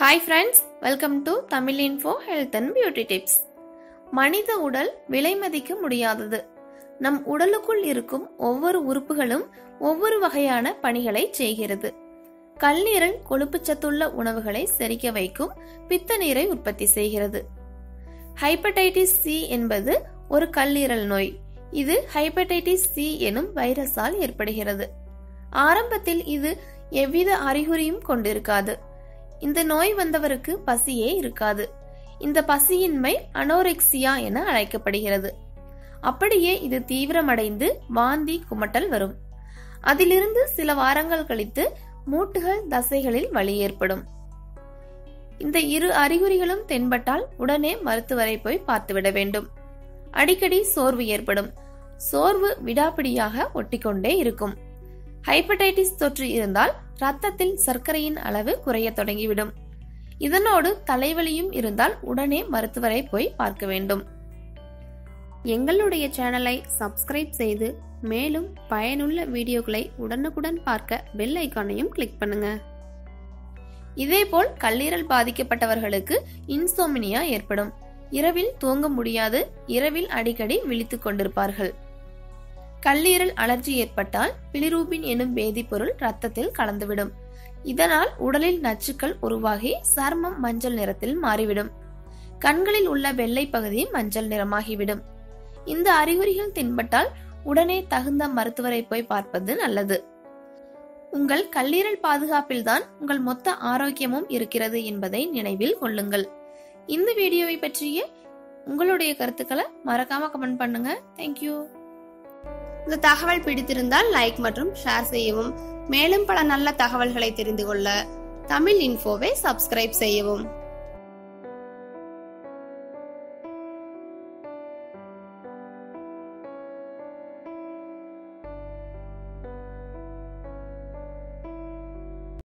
Hi friends welcome to Tamil info health and beauty tips மனித உடல் விலை மதிக்க முடியாதது. நம் உடலுக்குள் இருக்கும் ஒவ்வொரு உறுப்புகளும் ஒவ்வொரு வகையான பணிகளை செய்கிறது. கல்லீரல் கொழுப்புச்சத்துள்ள உணவுகளை செரிக்க வைக்கும் பித்த நீரை உற்பத்தி செய்கிறது. ஹைப்படைட்டிஸ் சி என்பது ஒரு கல்லீரல் நோய். இது ஹைப்படைட்டிஸ் சி எனும் வைரஸால் ஏற்படுகிறது. ஆரம்பத்தில் இது எவ்வித அறிகுறியும் கொண்டிருக்காது. இந்த நோய் வந்தவருக்கு பசியே இருக்காது. இந்த பசியின்மை அனோரெக்சியா என அழைக்கப்படுகிறது. அப்படியே இது தீவிரமடைந்து வாந்தி குமட்டல் வரும். அதிலிருந்து சில வாரங்கள் கழித்து மூட்டுகள் தசைகளில் வலி ஏற்படும். இந்த இரு அறிகுறிகளும் தென்பட்டால் உடனே மருத்துவரை போய் பார்த்துவிட வேண்டும். அடிக்கடி சோர்வு ஏற்படும். சோர்வு விடாப்பிடியாக ஒட்டிக்கொண்டே இருக்கும். ஹைப்படைட்டிஸ் தொற்று இருந்தால் ரத்தத்தில் சர்க்கரையின் அளவு குறைய தொடங்கிவிடும். இதனோடு தலைவலியும் இருந்தால் உடனே மருத்துவரை போய் பார்க்க வேண்டும். எங்களுடைய சேனலை சப்ஸ்கிரைப் செய்து மேலும் பயனுள்ள வீடியோக்களை உடனுக்குடன் பார்க்க பெல் ஐக்கானையும் கிளிக் பண்ணுங்க. இதேபோல் கல்லீரல் பாதிக்கப்பட்டவர்களுக்கு இன்சோமினியா ஏற்படும். இரவில் தூங்க முடியாது. இரவில் அடிக்கடி விழித்துக் கொண்டிருப்பார்கள். கல்லீரல் அலர்ஜி ஏற்பட்டால் பிலிரூபின் எனும் வேதிப்பொருள் ரத்தத்தில் கலந்துவிடும். இதனால் உடலில் நச்சுக்கள் உருவாகி சர்மம் மஞ்சள் நிறத்தில் மாறிவிடும். கண்களில் உள்ள வெள்ளை பகுதி மஞ்சள் நிறமாகிவிடும். இந்த அறிகுறிகள் தென்பட்டால் உடனே தகுந்த மருத்துவரை போய் பார்ப்பது நல்லது. உங்கள் கல்லீரல் பாதுகாப்பில்தான் உங்கள் மொத்த ஆரோக்கியமும் இருக்கிறது என்பதை நினைவில் கொள்ளுங்கள். இந்த வீடியோவை பற்றிய உங்களுடைய கருத்துக்களை மறக்காம கமெண்ட் பண்ணுங்க. தேங்க்யூ இந்த தகவல் பிடித்திருந்தால் லைக் மற்றும் ஷேர் செய்யவும். மேலும் பல நல்ல தகவல்களை தெரிந்து கொள்ள தமிழ் இன்ஃபோவை சப்ஸ்கிரைப் செய்யவும்.